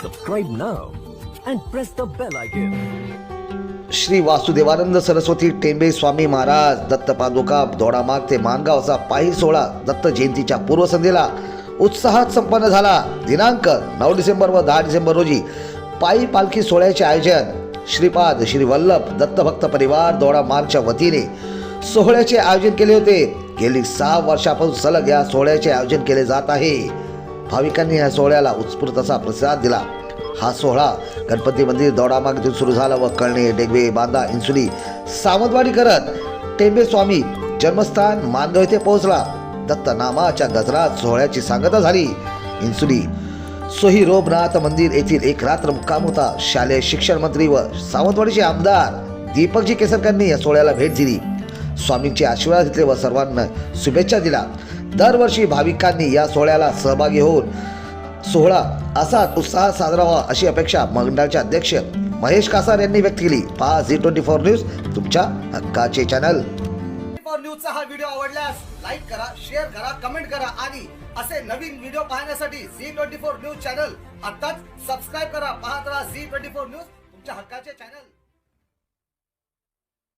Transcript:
Subscribe now and press the bell icon. Shri Vasudevanand Saraswati Tembe Swami Maharaj Datta पादुका दोडामाग ते मानगाव असा पायी सोहळा दत्त जयंतीच्या पूर्वसंध्येला उत्साहात संपन्न झाला. दिनांक नऊ डिसेंबर व दहा डिसेंबर रोजी पायी पालखी सोहळ्याचे आयोजन श्रीपाद श्री वल्लभ दत्तभक्त परिवार दोडा मार्गच्या वतीने सोहळ्याचे आयोजन केले होते. गेली सहा वर्षापासून सलग या सोहळ्याचे आयोजन केले जात आहे. भाविकांनी या सोहळ्याला उत्स्फूर्त असा प्रतिसाद दिला. हा सोहळा गणपती मंदिर दौडामाग सुरू झाला व कळणे डेगवे बांदा इन्सुली सावंतवाडी करत टेंबे स्वामी जन्मस्थान मानगाव येथे पोहोचला. दत्तनामाच्या गजरात सोहळ्याची सांगता झाली. इन्सुली सोही रोबनाथ मंदिर येथील एक रात्र मुक्काम होता. शालेय शिक्षण मंत्री व सावंतवाडीचे आमदार दीपकजी केसरकरांनी या सोहळ्याला भेट दिली. स्वामींचे आशीर्वाद घेतले व सर्वांना शुभेच्छा दिल्या. दरवर्षी भाविकांनी या सोहळ्याला सहभागी होऊन सोहळा असाच उत्साहात साजरा व्हावा अशी अपेक्षा मंडळाचे अध्यक्ष महेश कासार यांनी व्यक्त केली. पहा झी ट्वेंटी फोर न्यूज तुमच्या हक्काचे चॅनल. न्यूजचा हा व्हिडिओ आवडल्यास लाईक करा शेअर करा कमेंट करा आणि असे नवीन व्हिडिओ पाहण्यासाठी Zee twenty four news channel आताच सबस्क्राईब करा. पाहत राहा झी ट्वेंटी फोर न्यूज तुमच्या हक्काचे चॅनल.